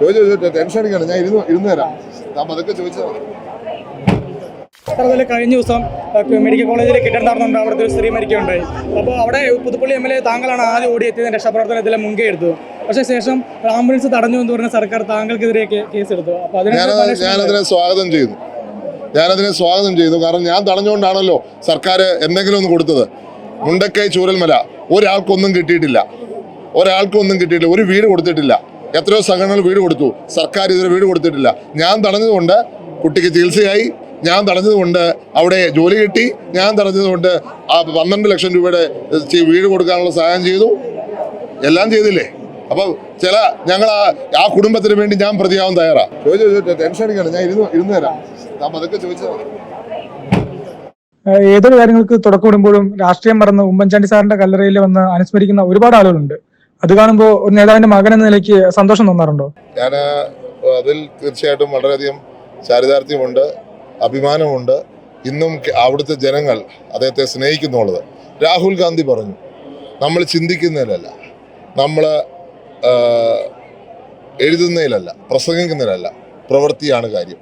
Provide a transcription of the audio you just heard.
ചോദിച്ചു ചോദിച്ചു ടെൻഷൻ അടിക്കണം ഞാൻ ഇരുന്ന് ഇരുന്ന് തരാം. ഞാൻ അതൊക്കെ ചോദിച്ചാൽ മതി അതുപോലെ കഴിഞ്ഞ ദിവസം മെഡിക്കൽ കോളേജിൽ നടന്നുണ്ട് അവിടുത്തെ ഒരു സ്ത്രീ മരിക്കുകയുണ്ടായി. അപ്പോൾ അവിടെ പുതുപ്പള്ളി എം എൽ എ താങ്കളാണ് ആദ്യം ഓടിയെത്തിയത് രക്ഷാപ്രവർത്തനത്തിലെ മുൻകൈ എടുത്തു പക്ഷേ ശേഷം ആംബുലൻസ് തടഞ്ഞു എന്ന് പറഞ്ഞ സർക്കാർ താങ്കൾക്കെതിരെ കേസ് എടുത്തു അപ്പോൾ അതിനെ ഞാനതിനെ സ്വാഗതം ചെയ്തു. ഞാനതിനെ സ്വാഗതം ചെയ്തു. കാരണം ഞാൻ തടഞ്ഞുകൊണ്ടാണല്ലോ സർക്കാർ എന്തെങ്കിലും ഒന്ന് കൊടുത്തത്. മുണ്ടക്കൈ ചൂരൽമല. ഒരാൾക്കൊന്നും കിട്ടിയിട്ടില്ല. ഒരാൾക്കൊന്നും കിട്ടിയിട്ടില്ല. ഒരു വീട് കൊടുത്തിട്ടില്ല. എത്രയോ സംഘടനകൾ വീട് കൊടുത്തു. സർക്കാർ ഇതുവരെ വീട് കൊടുത്തിട്ടില്ല. ഞാൻ തടഞ്ഞതുകൊണ്ട് കുട്ടിക്ക് ചികിത്സയായി. ഞാൻ തടഞ്ഞതുകൊണ്ട് അവിടെ ജോലി കിട്ടി. ഞാൻ തടഞ്ഞതുകൊണ്ട് ആ പന്ത്രണ്ട് ലക്ഷം രൂപയുടെ വീട് കൊടുക്കാനുള്ള സഹായം ചെയ്തു. എല്ലാം ചെയ്തില്ലേ? അപ്പോൾ ചില ഞങ്ങൾ ആ കുടുംബത്തിന് വേണ്ടി ഞാൻ പ്രതിയാവാൻ തയ്യാറാ. ചോദിച്ചു ചോദിച്ചു ടെൻഷൻ അടിക്കണം ഞാൻ ഇരുന്ന് ഇരുന്ന് തരാം. താൻ പതുക്കെ ചോദിച്ചാൽ ഏതൊരു കാര്യങ്ങൾക്ക് തുടക്കമിടുമ്പോഴും രാഷ്ട്രീയം മറന്ന് ഉമ്മൻചാണ്ടി സാറിന്റെ കല്ലറയിൽ വന്ന് അനുസ്മരിക്കുന്ന ഒരുപാട് ആളുകളുണ്ട്. അത് കാണുമ്പോൾ ഒരു നേതാവിന്റെ മകൻ എന്ന നിലയ്ക്ക് സന്തോഷം തോന്നാറുണ്ടോ? ഞാൻ അതിൽ തീർച്ചയായിട്ടും വളരെയധികം ചാരിതാർത്ഥ്യമുണ്ട് അഭിമാനമുണ്ട്. ഇന്നും അവിടുത്തെ ജനങ്ങൾ അദ്ദേഹത്തെ സ്നേഹിക്കുന്നുള്ളത്. രാഹുൽ ഗാന്ധി പറഞ്ഞു നമ്മൾ ചിന്തിക്കുന്നതിലല്ല നമ്മൾ എഴുതുന്നതിലല്ല പ്രസംഗിക്കുന്നതിലല്ല പ്രവൃത്തിയാണ് കാര്യം.